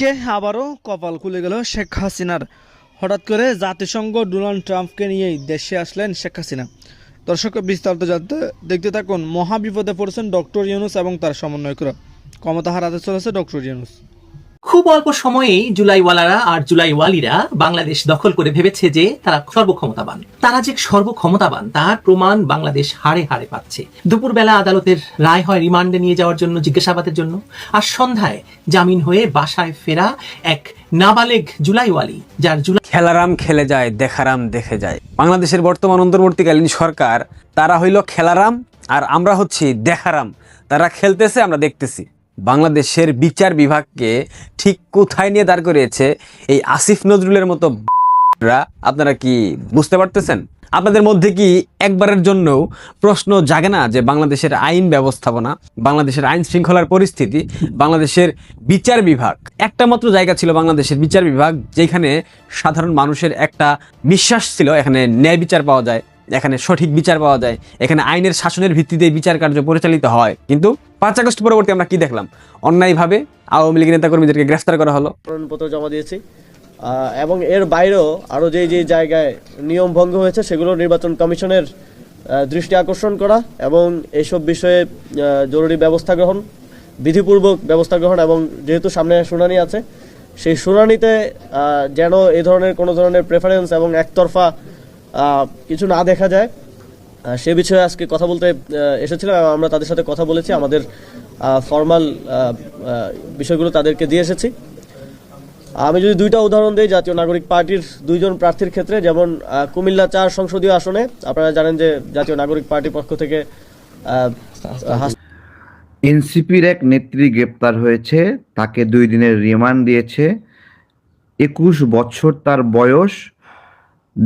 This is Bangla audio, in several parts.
এদিকে আবারও কপাল খুলে গেল শেখ হাসিনার। হঠাৎ করে জাতিসংঘ ডোনাল্ড ট্রাম্পকে নিয়েই দেশে আসলেন শেখ হাসিনা। দর্শক, বিস্তারিত জানতে দেখতে থাকুন, মহাবিপদে পড়েছেন ডক্টর ইউনুস এবং তার সমন্বয়করা। ক্ষমতা হারাতে চলেছে ডক্টর ইউনুস। খুব অল্প সময়েই জুলাইওয়ালারা আর জুলাইওয়ালিরা বাংলাদেশ দখল করে ভেবেছে যে তারা সর্বক্ষমতাবান। তারা যে সর্বক্ষমতাবান, তার প্রমাণ বাংলাদেশ হাড়ে হাড়ে পাচ্ছে। দুপুরবেলা আদালতের রায় হয় রিমান্ডে নিয়ে যাওয়ার জন্য, জিজ্ঞাসাবাদের জন্য। আর সন্ধ্যায় জামিন হয়ে বাসায় ফেরা এক নাবালেগ জুলাইওয়ালি, যার জুলাই খেলারাম খেলে যায়, দেখারাম দেখে যায়। বাংলাদেশের বর্তমান অন্তর্বর্তীকালীন সরকার, তারা হইল খেলারাম আর আমরা হচ্ছি দেখারাম। তারা খেলতেছে, আমরা দেখতেছি। বাংলাদেশের বিচার বিভাগকে ঠিক কোথায় নিয়ে দাঁড় করিয়েছে এই আসিফ নজরুলের মতো আপনারা কি বুঝতে পারতেছেন? আপনাদের মধ্যে কি একবারের জন্যও প্রশ্ন জাগে না যে বাংলাদেশের আইন ব্যবস্থাপনা, বাংলাদেশের আইন শৃঙ্খলার পরিস্থিতি, বাংলাদেশের বিচার বিভাগ? একটা মাত্র জায়গা ছিল বাংলাদেশের বিচার বিভাগ, যেখানে সাধারণ মানুষের একটা বিশ্বাস ছিল, এখানে ন্যায় বিচার পাওয়া যায়। এখানে সঠিক বিচার পাওয়া যায়। এখানে আইনের শাসনের ভিত্তিতে বিচার কার্য পরিচালিত হয়। কিন্তু পাঁচ আগস্ট পরবর্তী আমরা কি দেখলাম? অন্যায়ভাবে আওয়ামী লীগ নেতাকর্মীদেরকে গ্রেফতার করা হলো। মনোনয়নপত্র জমা দিয়েছি। এবং এর বাইরেও আরও যেই যেই জায়গায় নিয়ম ভঙ্গ হয়েছে, সেগুলো নির্বাচন কমিশনের দৃষ্টি আকর্ষণ করা এবং এইসব বিষয়ে জরুরি ব্যবস্থা গ্রহণ, বিধিপূর্বক ব্যবস্থা গ্রহণ এবং যেহেতু সামনে শুনানি আছে, সেই শুনানিতে যেন এ ধরনের কোনো ধরনের প্রেফারেন্স এবং একতরফা কিছু না দেখা যায়। সে বিষয়ে আজকে কথা বলতে এসেছিলাম আমরা তাদের সাথে কথা বলেছি। আমাদের ফর্মাল বিষয়গুলো তাদেরকে দিয়ে এসেছি। আমি যদি দুইটা উদাহরণ দিই, জাতীয় নাগরিক পার্টির দুইজন প্রার্থীর ক্ষেত্রে, যেমন কুমিল্লা চার সংসদীয় আসনে, আপনারা জানেন যে জাতীয় নাগরিক পার্টির পক্ষ থেকে এনসিপির এক নেত্রী গ্রেপ্তার হয়েছে, তাকে দুই দিনের রিমান্ড দিয়েছে। একুশ বছর তার বয়স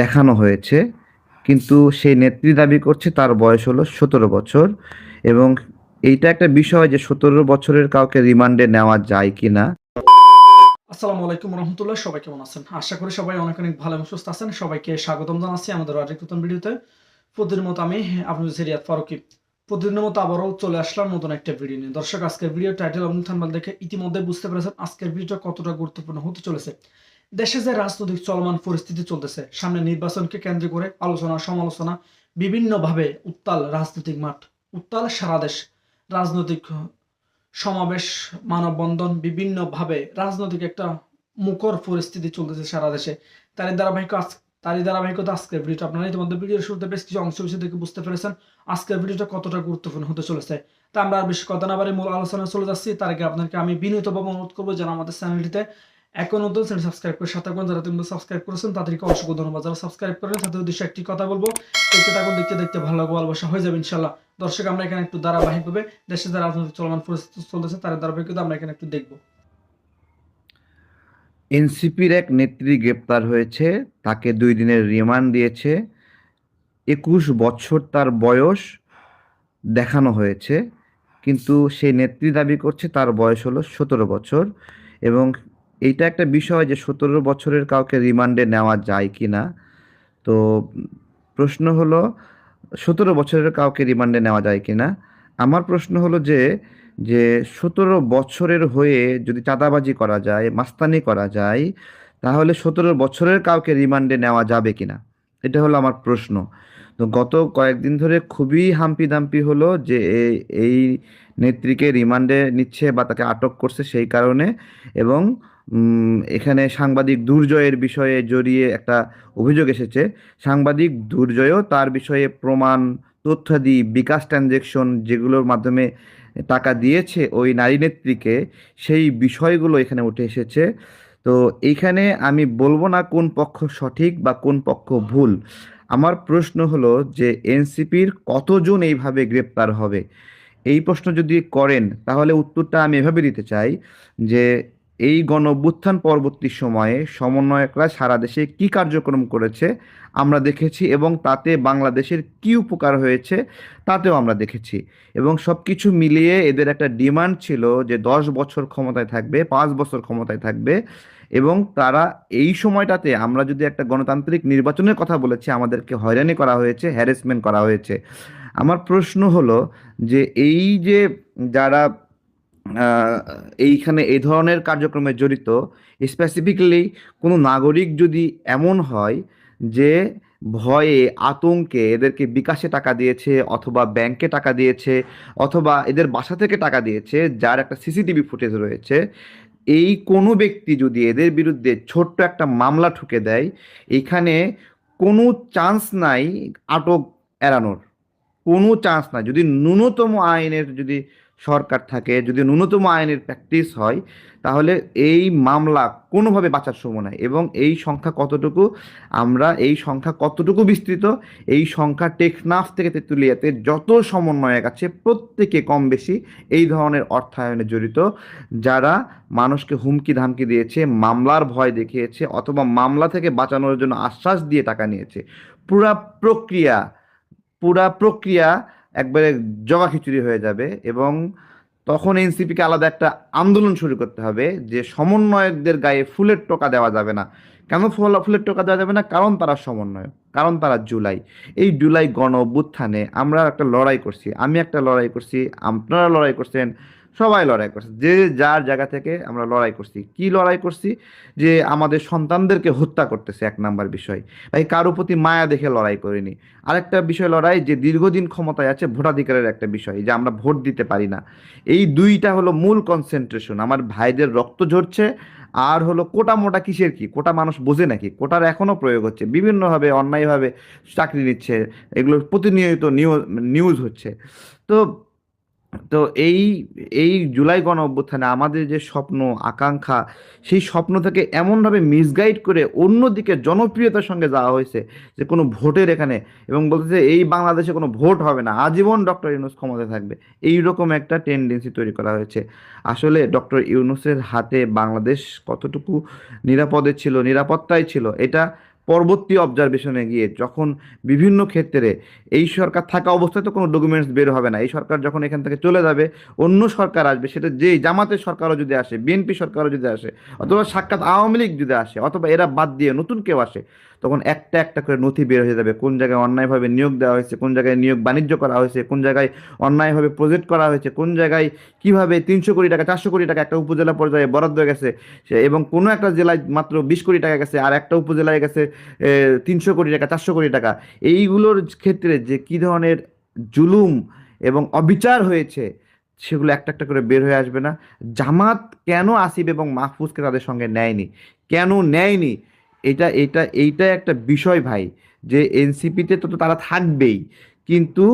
দেখানো হয়েছে। কিন্তু সেই নেত্রী দাবি করছে তার বয়স হলো সতেরো বছর এবং এইটা একটা বিষয় যে সতেরো বছরের কাউকে রিমান্ডে নেওয়া যায় কি না আসসালামু আলাইকুম রহমতুল্লাহ, সবাই কেমন আছেন? আশা করি সবাই অনেক অনেক ভালো এবং সুস্থ আছেন। সবাইকে স্বাগতম জানাচ্ছি আমাদের আরেক নতুন ভিডিওতে। প্রতিদিনের মতো আমি আপনাদের সিরিয়াত ফারুকি। প্রতিদিনের মতো আবারও চলে আসলাম নতুন একটা ভিডিও নিয়ে। দর্শক, আজকের ভিডিও টাইটেল এবং থাম্বনেল দেখে ইতিমধ্যে বুঝতে পেরেছেন আজকের ভিডিওটা কতটা গুরুত্বপূর্ণ হতে চলেছে। দেশে যে রাজনৈতিক চলমান পরিস্থিতি চলতেছে, সামনে নির্বাচনকে কেন্দ্র করে আলোচনা, সমালোচনা, বিভিন্নভাবে উত্তাল রাজনৈতিক মাঠ, উত্তাল সারা দেশ, রাজনৈতিক সমাবেশ, মানববন্ধন, বিভিন্নভাবে রাজনৈতিক একটা মুখর পরিস্থিতি চলতেছে সারা দেশে। তারই ধারাবাহিক আজ- তারই ধারাবাহিকতা আজকের ভিডিওটা। আপনারা ইতিমধ্যে ভিডিওর শুরুতে বেশ কিছু অংশ বিষয় দেখে বুঝতে পেরেছেন আজকের ভিডিওটা কতটা গুরুত্বপূর্ণ হতে চলেছে। তা আমরা আর বেশি কথা না বারে মূল আলোচনায় চলে যাচ্ছি। তার আগে আপনাকে আমি বিনীতভাবে অনুরোধ করব যেন আমাদের চ্যানেলটিতে এখন নতুন চ্যানেল সাবস্ক্রাইব করে সাথে থাকবেন যারা তুমি সাবস্ক্রাইব করেছেন, তাদেরকে অসংখ্য ধন্যবাদ। যারা সাবস্ক্রাইব করেন, তাদের উদ্দেশ্যে একটি কথা বলব, দেখতে থাকুন, দেখতে দেখতে ভালো লাগবে, ভালোবাসা হয়ে যাবে ইনশাল্লাহ দর্শক, আমরা এখানে একটু ধারাবাহিকভাবে দেশে যে রাজনৈতিক চলমান পরিস্থিতি চলতেছে, তার ধারাবাহিকতা আমরা এখানে একটু দেখব। এনসিপির এক নেত্রী গ্রেপ্তার হয়েছে, তাকে দুই দিনের রিমান্ড দিয়েছে। একুশ বছর তার বয়স দেখানো হয়েছে, কিন্তু সেই নেত্রী দাবি করছে তার বয়স হলো সতেরো বছর এবং এইটা একটা বিষয় যে সতেরো বছরের কাউকে রিমান্ডে নেওয়া যায় কি না? তো প্রশ্ন হলো, সতেরো বছরের কাউকে রিমান্ডে নেওয়া যায় কি না? আমার প্রশ্ন হলো যে যে সতেরো বছরের হয়ে যদি চাঁদাবাজি করা যায়, মাস্তানি করা যায়, তাহলে সতেরো বছরের কাউকে রিমান্ডে নেওয়া যাবে কিনা এটা হলো আমার প্রশ্ন। তো গত কয়েকদিন ধরে খুবই হাম্পি দাম্পি হলো যে এই- নেত্রীকে রিমান্ডে নিচ্ছে বা তাকে আটক করছে সেই কারণে এবং এখানে সাংবাদিক দুর্জয়ের বিষয়ে জড়িয়ে একটা অভিযোগ এসেছে। সাংবাদিক দুর্জয়ও তার বিষয়ে প্রমাণ, তথ্যাদি, বিকাশ ট্রানজেকশন যেগুলোর মাধ্যমে টাকা দিয়েছে ওই নারী নেত্রীকে, সেই বিষয়গুলো এখানে উঠে এসেছে। তো এইখানে আমি বলব না কোন পক্ষ সঠিক বা কোন পক্ষ ভুল। আমার প্রশ্ন হলো যে এনসিপির কতজন এইভাবে গ্রেপ্তার হবে? এই প্রশ্ন যদি করেন, তাহলে উত্তরটা আমি এভাবে দিতে চাই যে এই গণ পরবর্তী সময়ে সমন্বয়করা সারা দেশে কি কার্যক্রম করেছে আমরা দেখেছি এবং তাতে বাংলাদেশের কি উপকার হয়েছে তাতেও আমরা দেখেছি। এবং সব কিছু মিলিয়ে এদের একটা ডিমান্ড ছিল যে দশ বছর ক্ষমতায় থাকবে, পাঁচ বছর ক্ষমতায় থাকবে। এবং তারা এই সময়টাতে আমরা যদি একটা গণতান্ত্রিক নির্বাচনের কথা বলেছি, আমাদেরকে হয়রানি করা হয়েছে হ্যারাসমেন্ট করা হয়েছে। আমার প্রশ্ন হলো যে এই যে যারা এইখানে এই ধরনের কার্যক্রমে জড়িত স্পেসিফিক্যালি কোনো নাগরিক যদি এমন হয় যে ভয়ে আতঙ্কে এদেরকে বিকাশে টাকা দিয়েছে অথবা ব্যাংকে টাকা দিয়েছে অথবা এদের বাসা থেকে টাকা দিয়েছে, যার একটা সিসিটিভি ফুটেজ রয়েছে এই কোনো ব্যক্তি যদি এদের বিরুদ্ধে ছোট্ট একটা মামলা ঠুকে দেয়, এখানে কোনো চান্স নাই আটক এড়ানোর। কোনো চান্স নাই। যদি ন্যূনতম আইনের যদি সরকার থাকে, যদি ন্যূনতম আইনের প্র্যাকটিস হয়, তাহলে এই মামলা কোনোভাবে বাঁচার সময় নাই এবং এই সংখ্যা কতটুকু, আমরা এই সংখ্যা কতটুকু বিস্তৃত, এই সংখ্যা টেকনাফ থেকে তেঁতুলিয়াতে যত সমন্বয়ক আছে প্রত্যেকে কম বেশি এই ধরনের অর্থায়নে জড়িত, যারা মানুষকে হুমকি ধামকি দিয়েছে, মামলার ভয় দেখিয়েছে অথবা মামলা থেকে বাঁচানোর জন্য আশ্বাস দিয়ে টাকা নিয়েছে। পুরা প্রক্রিয়া পুরা প্রক্রিয়া একবারে জগা খিচুড়ি হয়ে যাবে এবং তখন এনসিপিকে আলাদা একটা আন্দোলন শুরু করতে হবে যে সমন্বয়কদের গায়ে ফুলের টোকা দেওয়া যাবে না। কেন ফুল, ফুলের টোকা দেওয়া যাবে না? কারণ তারা সমন্বয় কারণ তারা জুলাই। এই জুলাই গণ অভ্যুত্থানে আমরা একটা লড়াই করছি, আমি একটা লড়াই করছি, আপনারা লড়াই করছেন সবাই লড়াই করছে। যে যার জায়গা থেকে আমরা লড়াই করছি। কি লড়াই করছি? যে আমাদের সন্তানদেরকে হত্যা করতেছে এক নাম্বার বিষয়। ভাই, কারও প্রতি মায়া দেখে লড়াই করিনি। আরেকটা বিষয় লড়াই, যে দীর্ঘদিন ক্ষমতায় আছে, ভোটাধিকারের একটা বিষয় যে আমরা ভোট দিতে পারি না। এই দুইটা হলো মূল কনসেন্ট্রেশন আমার ভাইদের রক্ত ঝরছে, আর হলো কোটা মোটা কিসের কি? কোটা মানুষ বোঝে নাকি? কোটার এখনও প্রয়োগ হচ্ছে। বিভিন্নভাবে, অন্যায়ভাবে চাকরি নিচ্ছে। এগুলো প্রতিনিয়ত নিউজ হচ্ছে। তো তো এই এই জুলাই গণ অভ্যুত্থানে আমাদের যে স্বপ্ন, আকাঙ্ক্ষা, সেই স্বপ্ন থেকে এমনভাবে মিসগাইড করে অন্যদিকে জনপ্রিয়তার সঙ্গে যাওয়া হয়েছে যে কোনো ভোটের এখানে এবং বলতেছে এই বাংলাদেশে কোনো ভোট হবে না, আজীবন ডক্টর ইউনুস ক্ষমতায় থাকবে। এই রকম একটা টেন্ডেন্সি তৈরি করা হয়েছে। আসলে ডক্টর ইউনুসের হাতে বাংলাদেশ কতটুকু নিরাপদে ছিল, নিরাপত্তায় ছিল, এটা পরবর্তী অবজারভেশনে গিয়ে যখন বিভিন্ন ক্ষেত্রে এই সরকার থাকা অবস্থায় তো কোনো ডকুমেন্টস বের হবে না। এই সরকার যখন এখান থেকে চলে যাবে, অন্য সরকার আসবে, সেটা যে জামাতের সরকারও যদি আসে বিএনপি সরকারও যদি আসে, অথবা সাক্ষাৎ আওয়ামী লীগ যদি আসে, অথবা এরা বাদ দিয়ে নতুন কেউ আসে তখন একটা একটা করে নথি বের হয়ে যাবে। কোন জায়গায় অন্যায়ভাবে নিয়োগ দেওয়া হয়েছে, কোন জায়গায় নিয়োগ বাণিজ্য করা হয়েছে, কোন জায়গায় অন্যায়ভাবে প্রজেক্ট করা হয়েছে, কোন জায়গায় কীভাবে তিনশো কোটি টাকা, চারশো কোটি টাকা একটা উপজেলা পর্যায়ে বরাদ্দ গেছে এবং কোনো একটা জেলায় মাত্র বিশ কোটি টাকা গেছে আর একটা উপজেলায় গেছে তিনশো কোটি টাকা, চারশো কোটি টাকা। এইগুলোর ক্ষেত্রে যে কি ধরনের জুলুম এবং অবিচার হয়েছে, সেগুলো একটা একটা করে বের হয়ে আসবে না। জামাত কেন আসিফ এবং মাহফুজকে তাদের সঙ্গে নেয়নি? কেন নেয়নি? এটা এটা এইটা একটা বিষয় ভাই, যে এনসিপিতে তো তো তারা থাকবেই, কিন্তু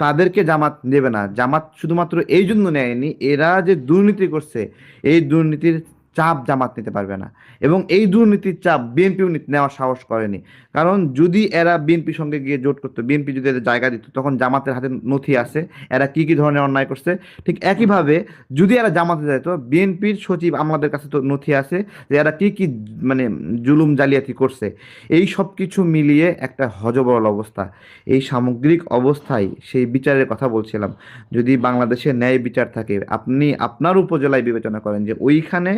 তাদেরকে জামাত নেবে না। জামাত শুধুমাত্র এই জন্য নেয়নি, এরা যে দুর্নীতি করছে, এই দুর্নীতির চাপ জামাত নিতে পারবে না। এবং এই দুর্নীতির চাপ বিএনপিও নেওয়ার সাহস করেনি। কারণ যদি এরা বিএনপির সঙ্গে গিয়ে জোট করতো, বিএনপি যদি এদের জায়গা দিত, তখন জামাতের হাতে নথি আছে, এরা কি কি ধরনের অন্যায় করছে? ঠিক একইভাবে যদি এরা জামাতে যেত বিএনপির সচিব আমাদের কাছে তো নথি আছে যে এরা কি কি মানে জুলুম জালিয়াতি করছে। এই সব কিছু মিলিয়ে একটা হজবরল অবস্থা। এই সামগ্রিক অবস্থায় সেই বিচারের কথা বলছিলাম। যদি বাংলাদেশে ন্যায় বিচার থাকে, আপনি আপনার উপজেলায় বিবেচনা করেন যে ওইখানে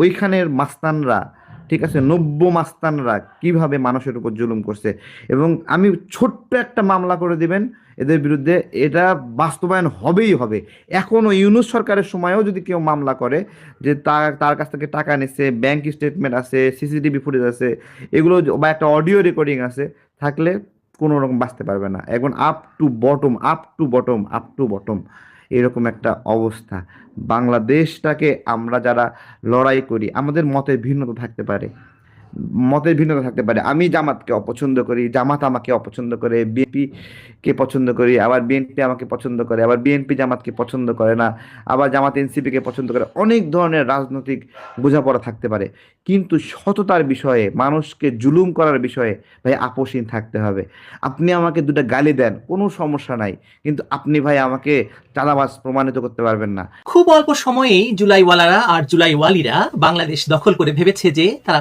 ওইখানের মাস্তানরা, ঠিক আছে, নব্য মাস্তানরা কীভাবে মানুষের উপর জুলুম করছে? এবং আমি ছোট্ট একটা মামলা করে দিবেন, এদের বিরুদ্ধে এটা বাস্তবায়ন হবেই হবে। এখনও ইউনুস সরকারের সময়ও যদি কেউ মামলা করে যে তার তার কাছ থেকে টাকা নিচ্ছে ব্যাংক স্টেটমেন্ট আছে সিসিটিভি ফুটেজ আছে, এগুলো বা একটা অডিও রেকর্ডিং আছে, থাকলে কোনো রকম বাঁচতে পারবে না। এখন up to bottom up to bottom up to bottom এরকম একটা অবস্থা। বাংলাদেশটাকে আমরা যারা লড়াই করি আমাদের মতে ভিন্নতা থাকতে পারে। মতের ভিন্নতা থাকতে পারে। আমি জামাতকে অপছন্দ করি, জামাত আমাকে অপছন্দ করে বিএনপি কে পছন্দ করি, আবার বিএনপি আমাকে পছন্দ করে, আবার বিএনপি জামাতকে পছন্দ করে না, আবার জামাত এনসিপি কে পছন্দ করে, অনেক ধরনের রাজনৈতিক বোঝাপড়া থাকতে পারে। কিন্তু সততার বিষয়ে, মানুষকে জুলুম করার বিষয়ে ভাই আপোষহীন থাকতে হবে। আপনি আমাকে দুটো গালি দেন, কোনো সমস্যা নাই। কিন্তু আপনি ভাই আমাকে চাঁদাবাজ প্রমাণিত করতে পারবেন না। খুব অল্প সময়েই জুলাইওয়ালারা আর জুলাইওয়ালিরা বাংলাদেশ দখল করে ভেবেছে যে তারা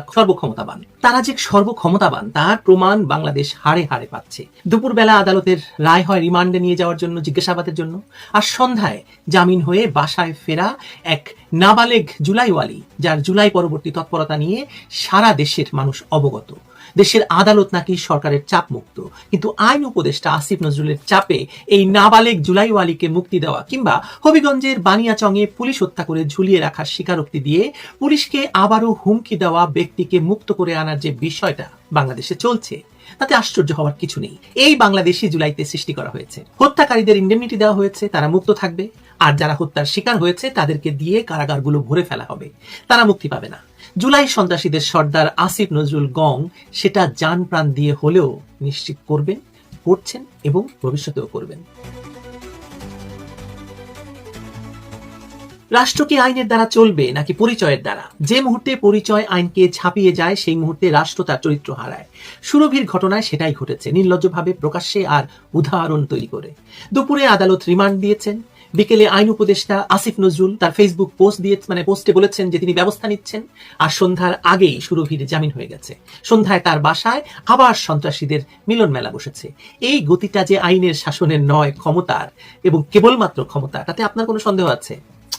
সর্বক্ষমতাবান তারা যে সর্বক্ষমতাবান, তার প্রমাণ বাংলাদেশ হারে হারে পাচ্ছে। দুপুরবেলা আদালতের রায় হয় রিমান্ডে নিয়ে যাওয়ার জন্য, জিজ্ঞাসাবাদের জন্য। আর সন্ধ্যায় জামিন হয়ে বাসায় ফেরা এক নাবালেগ জুলাইওয়ালি, যার জুলাই পরবর্তী তৎপরতা নিয়ে সারা দেশের মানুষ অবগত। দেশের আদালত নাকি সরকারের চাপ মুক্ত। কিন্তু আইন উপদেষ্টা আসিফ নজরুলের চাপে এই নাবালেক জুলাইওয়ালিকে মুক্তি দেওয়া কিংবা হবিগঞ্জের বানিয়াচংয়ে পুলিশ হত্যা করে ঝুলিয়ে রাখার স্বীকারোক্তি দিয়ে পুলিশকে আবারও হুমকি দেওয়া ব্যক্তিকে মুক্ত করে আনার যে বিষয়টা বাংলাদেশে চলছে, তাতে আশ্চর্য হওয়ার কিছু নেই। এই বাংলাদেশি জুলাইতে সৃষ্টি করা হয়েছে। হত্যাকারীদের ইন্ডেমনিটি দেওয়া হয়েছে, তারা মুক্ত থাকবে। আর যারা হত্যার শিকার হয়েছে, তাদেরকে দিয়ে কারাগারগুলো ভরে ফেলা হবে। তারা মুক্তি পাবে না। জুলাই সন্ত্রাসীদের সর্দার আসিফ নজরুল গং সেটা যান প্রাণ দিয়ে হলেও নিশ্চিত করবেন, করছেন এবং ভবিষ্যতেও করবেন। রাষ্ট্র কি আইনের দ্বারা চলবে নাকি পরিচয়ের দ্বারা? যে মুহূর্তে পরিচয় আইনকে ছাপিয়ে যায়, সেই মুহূর্তে রাষ্ট্র তার চরিত্র হারায়। সুরভির ঘটনায় সেটাই ঘটেছে, নির্লজ্জভাবে প্রকাশ্যে আর উদাহরণ তৈরি করে। দুপুরে আদালত রিমান্ড দিয়েছেন। বিকেলে আইন উপদেষ্টা আসিফ নজরুল তার ফেসবুক পোস্ট দিয়ে মানে পোস্টে বলেছেন যে তিনি ব্যবস্থা নিচ্ছেন আর সন্ধ্যার আগেই সুরভির জামিন হয়ে গেছে। সন্ধ্যায় তার বাসায় আবার সন্ত্রাসীদের মিলন মেলা বসেছে। এই গতিটা যে আইনের শাসনের নয় ক্ষমতার এবং কেবলমাত্র ক্ষমতা, তাতে আপনার কোনো সন্দেহ আছে?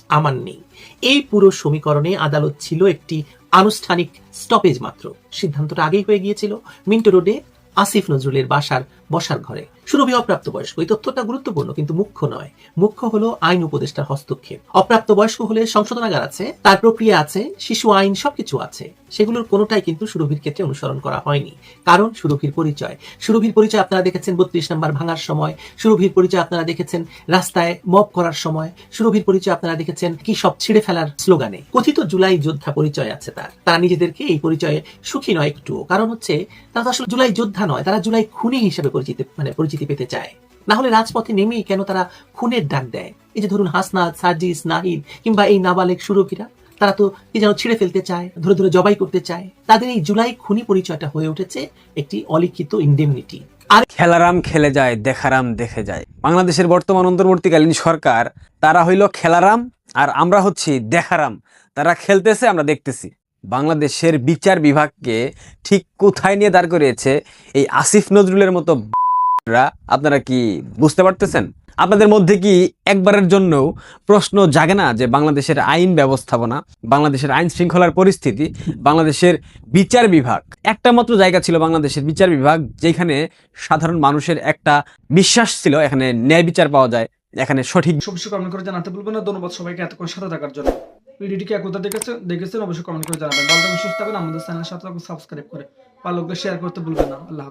আমার নেই। এই পুরো সমীকরণে আদালত ছিল একটি আনুষ্ঠানিক স্টপেজ মাত্র। সিদ্ধান্তটা আগেই হয়ে গিয়েছিল। মিন্টো রোডে আসিফ নজরুলের বাসার বসার ঘরে। সুরভি অপ্রাপ্ত বয়স্ক এই তথ্যটা গুরুত্বপূর্ণ, কিন্তু মুখ্য নয়। মুখ্য হলো আইন উপদেষ্টার হস্তক্ষেপ। অপ্রাপ্ত বয়স্ক হলে সংশোধনাগার আছে, তার প্রক্রিয়া আছে, শিশু আইন সবকিছু আছে। সেগুলোর কোনোটাই কিন্তু সুরভির ক্ষেত্রে অনুসরণ করা হয়নি। কারণ সুরভির পরিচয়। সুরভির পরিচয় আপনারা দেখেছেন বত্রিশ নাম্বার ভাঙার সময়। সুরভির পরিচয় আপনারা দেখেছেন রাস্তায় মব করার সময়। সুরভির পরিচয় আপনারা দেখেছেন কি সব ছিঁড়ে ফেলার স্লোগানে। কথিত জুলাই যোদ্ধা পরিচয় আছে তার। তারা নিজেদেরকে এই পরিচয়ে সুখী নয় একটুও। কারণ হচ্ছে, তারা তো আসলে জুলাই যোদ্ধা নয়, তারা জুলাই খুনি হিসেবে পরিচিত মানে পরিচিতি পেতে চায়। না হলে রাজপথে নেমেই কেন তারা খুনের ডাক দেয়? এই যে ধরুন হাসনাত, সার্জিস, নাহিদ কিংবা এই নাবালেক সুরভিরা তারা তো কি যেন ছিঁড়ে ফেলতে চায়, ধরে ধরে জবাই করতে চায়। তাদের এই জুলাই খুনি পরিচয়টা হয়ে উঠেছে একটি অলিখিত ইন্ডেমনিটি আর খেলারাম খেলে যায়, দেখারাম দেখে যায়। বাংলাদেশের বর্তমান অন্তর্বর্তীকালীন সরকার, তারা হইল খেলারাম আর আমরা হচ্ছি দেখারাম। তারা খেলতেছে, আমরা দেখতেছি। বাংলাদেশের বিচার বিভাগকে ঠিক কোথায় নিয়ে দাঁড় করিয়েছে এই আসিফ নজরুলের মতো আপনারা কি বুঝতে পারতেছেন? আপনাদের মধ্যে কি একবারের জন্য প্রশ্ন জাগে না যে বাংলাদেশের আইন ব্যবস্থাপনা, বাংলাদেশের আইন শৃঙ্খলার পরিস্থিতি, বাংলাদেশের বিচার বিভাগ? একটা মাত্র জায়গা ছিল বাংলাদেশের বিচার বিভাগ, যেখানে সাধারণ মানুষের একটা বিশ্বাস ছিল, এখানে ন্যায় বিচার পাওয়া যায়, এখানে সঠিক অবশ্যই কমেন্ট করে জানাতে ভুলবেন না। ধন্যবাদ সবাইকে এতক্ষণ সাথে থাকার জন্য। ভিডিওটিকে একতা দেখেছেন দেখেছেন, অবশ্যই কমেন্ট করে জানাবেন। ভালো থাকবেন, সুস্থ থাকবেন। আমাদের চ্যানেলের সাথে সাবস্ক্রাইব করে। ভালো শেয়ার করতে ভুলবেন না। আল্লাহ।